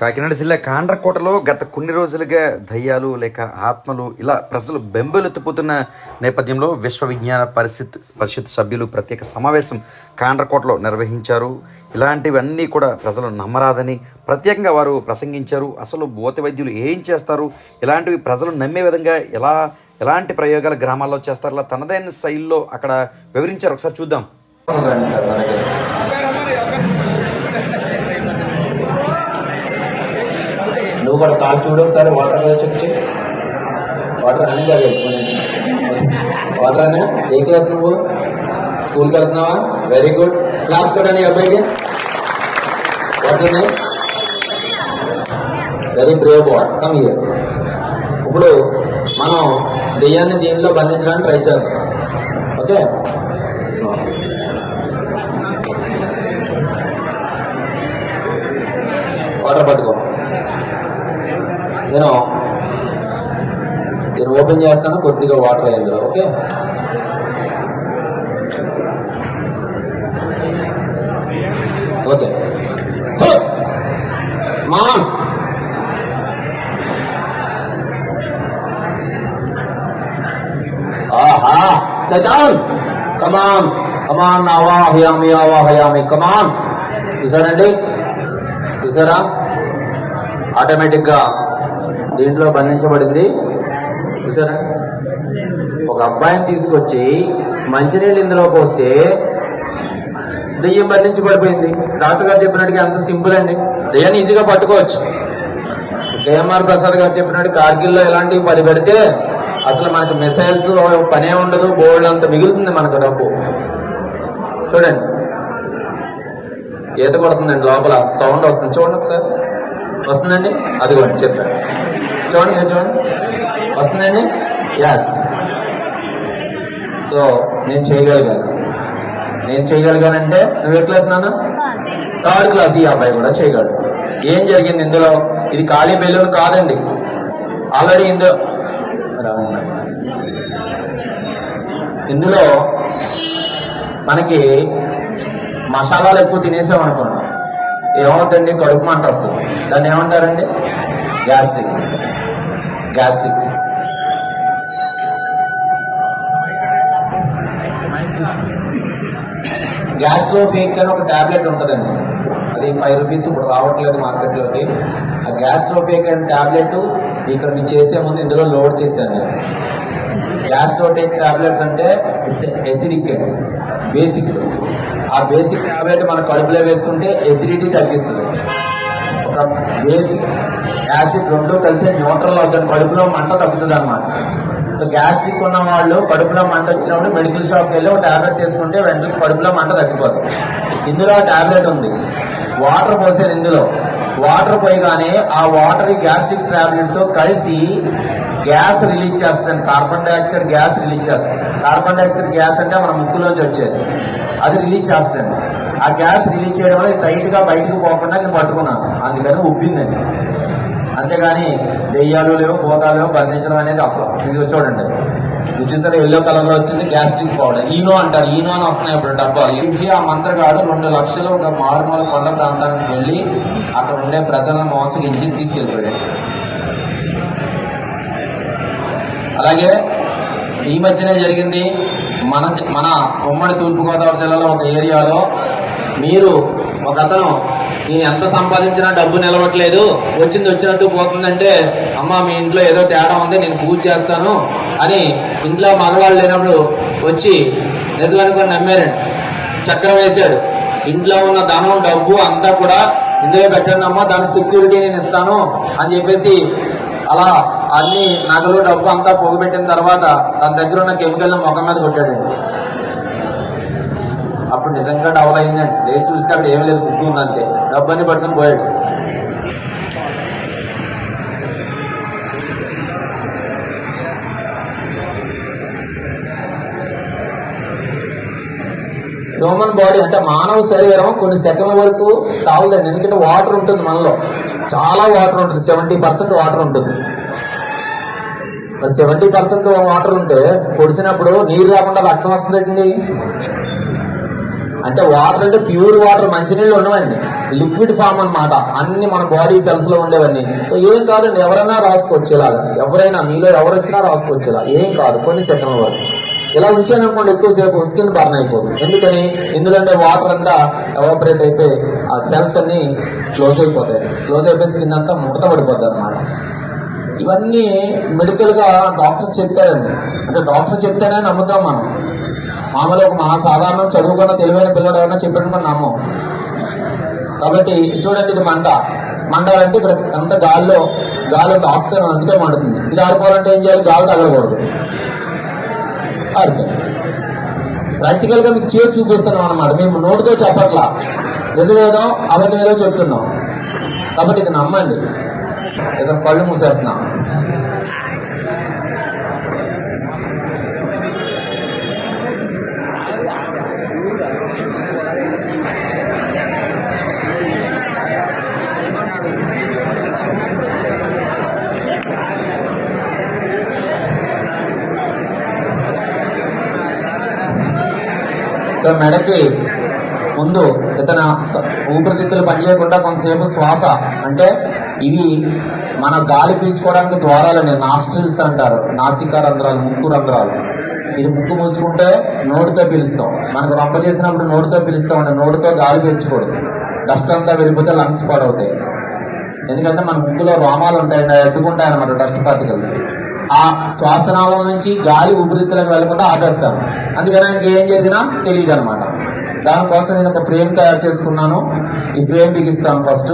కాకినాడ జిల్లా కాండ్రకోటలో గత కొన్ని రోజులుగా దయ్యాలు లేక ఆత్మలు ఇలా ప్రజలు బెంబెలెత్తిపోతున్న నేపథ్యంలో విశ్వ విజ్ఞాన పరిషత్ పరిషత్ సభ్యులు ప్రత్యేక సమావేశం కాండ్రకోటలో నిర్వహించారు. ఇలాంటివన్నీ కూడా ప్రజలు నమ్మరాదని ప్రత్యేకంగా వారు ప్రసంగించారు. అసలు భూత వైద్యులు ఏం చేస్తారు? ఇలాంటివి ప్రజలు నమ్మే విధంగా ఎలా ఎలాంటి ప్రయోగాలు గ్రామాల్లో చేస్తారు ఇలా తనదైన శైలిలో అక్కడ వివరించారు. ఒకసారి చూద్దాం. నువ్వు కూడా కాల్ చూడు ఒకసారి వాటర్ అనేది చెక్ చేయి. వాటర్ అన్ని కాదు వాటర్ అనే? ఏ క్లాస్ నువ్వు? స్కూల్కి వెళ్తున్నావా? వెరీ గుడ్ క్లాస్ కూడా నీ అబ్బాయికి. Water very brave boy come here ఇప్పుడు మనం దెయ్యాన్ని దీనిలో బంధించడానికి ట్రై చేద్దాం. ఓకే వాటర్ పట్టుకో. నేను నేను ఓపెన్ చేస్తాను కొద్దిగా వాటర్ అయిందిలో ఓకే? ఓకే. మా ఆహా! సైతాన్! కమాన్ కమాన్ ఆవాహయామి ఆవాహయామి కమాన్ చూసారండి చూసారా ఆటోమేటిక్గా దీంట్లో బంధించబడింది. చూసారా? ఒక అబ్బాయిని తీసుకొచ్చి మంచినీళ్ళు ఇందులో పోస్తే దెయ్యం బంధించబడిపోయింది. డాక్టర్ గారు చెప్పినట్టుగా అంత సింపుల్ అండి. దెయ్యాన్ని ఈజీగా పట్టుకోవచ్చు. కేఎంఆర్ ప్రసాద్ గారు చెప్పినట్టు కార్గిల్లో ఎలాంటివి పది పెడితే అసలు మనకు మిసైల్స్ పనే ఉండదు బోర్డు అంత మిగులుతుంది మనకు డబ్బు. చూడండి. ఈత కొడుతుందండి లోపల. సౌండ్ వస్తుంది. చూడండి ఒకసారి. వస్తుందండి? అదిగోండి చెప్పాను చూడండి నేను చూడండి. వస్తుందండి? ఎస్ సో నేను చేయగలిగాను. నేను చేయగలిగానంటే నువ్వు ఏ క్లాస్ నాన్న? థర్డ్ క్లాస్ ఈ అబ్బాయి కూడా చేయగలడు. ఏం జరిగింది ఇందులో? ఇది ఖాళీ బెలూన్ కాదండి. ఆల్రెడీ ఇందులో ఇందులో మనకి మసాలాలు ఎక్కువ తినేసాం అనుకోండి ఏమవుతుందండి కడుపు మంట వస్తుంది. దాన్ని ఏమంటారండి? గ్యాస్ట్రిక్. గ్యాస్ట్రిక్. గ్యాస్ట్రోఫేక్ అని ఒక టాబ్లెట్ ఉంటుందండి. అది ఫైవ్ రూపీస్ ఇప్పుడు రావట్లేదు మార్కెట్లోకి. ఆ గ్యాస్ట్రోఫేక్ అనే టాబ్లెట్ ఇక్కడ మీరు చేసే ముందు ఇందులో లోడ్ చేశాను. నేను గ్యాస్ట్రోటేక్ టాబ్లెట్స్ అంటే ఇట్స్ ఎసిడిక్ బేసిక్. ఆ బేసిక్ టాబ్లెట్ మన కడుపులో వేసుకుంటే ఎసిడిటీ తగ్గిస్తుంది. ఒక యాసిడ్ రెండు కలిస్తే న్యూట్రల్ అవుతుంది. కడుపులో మంట తగ్గుతుంది అనమాట సో గ్యాస్ట్రిక్ ఉన్న వాళ్ళు కడుపులో మంట వచ్చినప్పుడు మెడికల్ షాప్కి వెళ్ళి ఒక టాబ్లెట్ తీసుకుంటే వెంటనే కడుపులో మంట తగ్గిపోతుంది. ఇందులో టాబ్లెట్ ఉంది. వాటర్ పోసారు ఇందులో. వాటర్ పోయగానే ఆ వాటర్ గ్యాస్ట్రిక్ టాబ్లెట్తో కలిసి గ్యాస్ రిలీజ్ చేస్తాను. కార్బన్ డైఆక్సైడ్ గ్యాస్ రిలీజ్ చేస్తాను. కార్బన్ డైఆక్సైడ్ గ్యాస్ అంటే మన ముక్కులోంచి వచ్చేది. అది రిలీజ్ చేస్తాను. ఆ గ్యాస్ రిలీజ్ చేయడం వల్ల టైట్గా బయటకు పోకుండా నేను పట్టుకున్నాను. అందుకని ఉబ్బిందండి. అంతేగాని దెయ్యాలు లేవు భూతాలు లేవు బంధించడం అనేది అసలు ఇది చూడండి ఇది చూసారా ఎల్లో కలర్లో వచ్చింది గ్యాస్ట్రిక్ పౌడర్ ఈనో అంటారు. ఈనో అని వస్తున్నాయి ఇప్పుడు డబ్బాలు. ఇచ్చి ఆ మంత్రగాడు రెండు లక్షలు ఒక మారుమూల కొండ ప్రాంతానికి వెళ్ళి అక్కడ ఉండే ప్రజలను మోసగించి తీసుకెళ్ళిపోయాడు. అలాగే ఈ మధ్యనే జరిగింది మన మన ఉమ్మడి తూర్పుగోదావరి జిల్లాలో ఒక ఏరియాలో మీరు ఒక అతను నేను ఎంత సంపాదించినా డబ్బు నిలవట్లేదు వచ్చింది వచ్చినట్టు పోతుందంటే అమ్మ మీ ఇంట్లో ఏదో తేడా ఉంది నేను పూజ చేస్తాను అని ఇంట్లో మగవాళ్ళు లేనప్పుడు వచ్చి నిజమనుకొని నమ్మారండి. చక్రం వేశాడు. ఇంట్లో ఉన్న ధనం డబ్బు అంతా కూడా ఇందులో పెట్టండి అమ్మా దానికి సెక్యూరిటీ నేను ఇస్తాను అని చెప్పేసి అలా అన్ని నగలు డబ్బు అంతా పొగబెట్టిన తర్వాత తన దగ్గర ఉన్న కెమికల్ ముఖం మీద కొట్టాడండి. అప్పుడు నిజంగా డబల్ అయిందండి. లేదు చూస్తే అక్కడ ఏం లేదు కుక్కు ఉందంతే డబ్బు అని పట్టుకుని పోయాడు. హ్యూమన్ బాడీ అంటే మానవ శరీరం కొన్ని సెకండ్ల వరకు తాగుదండి. ఎందుకంటే వాటర్ ఉంటుంది మనలో. చాలా వాటర్ ఉంటుంది. సెవెంటీ పర్సెంట్ వాటర్ ఉంటుంది. సెవెంటీ పర్సెంట్ వాటర్ ఉంటే పొడిసినప్పుడు నీరు రాకుండా రక్తం వస్తుందండి. అంటే వాటర్ అంటే ప్యూర్ వాటర్ మంచినీళ్ళు ఉండవండి. లిక్విడ్ ఫామ్ అన్నమాట. అన్ని మన బాడీ సెల్స్లో ఉండేవన్నీ. సో ఏం కాదండి ఎవరైనా రాసుకోవచ్చు ఇలాగా ఎవరైనా మీలో ఎవరు వచ్చినా రాసుకోవచ్చు ఇలా ఏం కాదు కొన్ని సెకండ్ల వరకు. ఇలా ఉంచాననుకోండి ఎక్కువసేపు స్కిన్ బర్న్ అయిపోదు. ఎందుకని? ఎందుకంటే వాటర్ అంతా ఎవాపరేట్ అయిపోయి ఆ సెల్స్ అన్ని క్లోజ్ అయిపోతాయి. క్లోజ్ అయిపోయి స్కిన్ అంతా ముడత పడిపోతుంది అనమాట ఇవన్నీ మెడికల్గా డాక్టర్ చెప్పారండి. అంటే డాక్టర్ చెప్తేనే నమ్ముతాం మనం. మామూలుగా ఒక మహా సాధారణ చదువుకున్న తెలివైన పిల్లడు ఎవరైనా చెప్పాడు నమ్మం. కాబట్టి చూడండి ఇది మంట మండాలంటే ఇక్కడ అంత గాల్లో గాలి ఉంటే ఆక్సిజన్ అందుకే మండుతుంది. ఇది ఆరిపోవాలంటే ఏం చేయాలి? గాలి తగలకూడదు. ఆరిపోయింది ప్రాక్టికల్గా మీకు చేసి చూపిస్తున్నాం అనమాట మేము నోటితో చెప్పట్లా. నిజమేదో అబద్ధమేదో చెప్తున్నాం. కాబట్టి ఇది నమ్మండి. ఏదో కళ్ళు మూసేస్తున్నాం. సో మెడకి ముందు ఇతను ఊపిరితిత్తులు పనిచేయకుండా కొంతసేపు శ్వాస. అంటే ఇవి మన గాలి పీల్చుకోవడానికి ద్వారాలని నాస్ట్రిల్స్ అంటారు. నాసికా రంధ్రాలు ముక్కు రంధ్రాలు. ఇది ముక్కు మూసుకుంటే నోటితో పీలుస్తాం. మనకు రొంప చేసినప్పుడు నోటితో పిలుస్తాం అంటే నోటితో గాలి పీల్చకూడదు. డస్ట్ అంతా వెళ్ళిపోతే లంగ్స్ పాడవుతాయి. ఎందుకంటే మన ముక్కులో రోమాలు ఉంటాయి అవి అడ్డుకుంటాయి అనమాట డస్ట్ పార్టికల్స్. ఆ శ్వాసనాళం నుంచి గాలి ఊపిరితిత్తులకు వెళ్ళకుండా ఆపేస్తాను అందుకని ఆయనకి ఏం జరిగినా తెలియదు అనమాట దానికోసం నేను ఒక ఫ్రేమ్ తయారు చేసుకున్నాను. ఈ ఫ్రేమ్ బిగిస్తాను ఫస్ట్.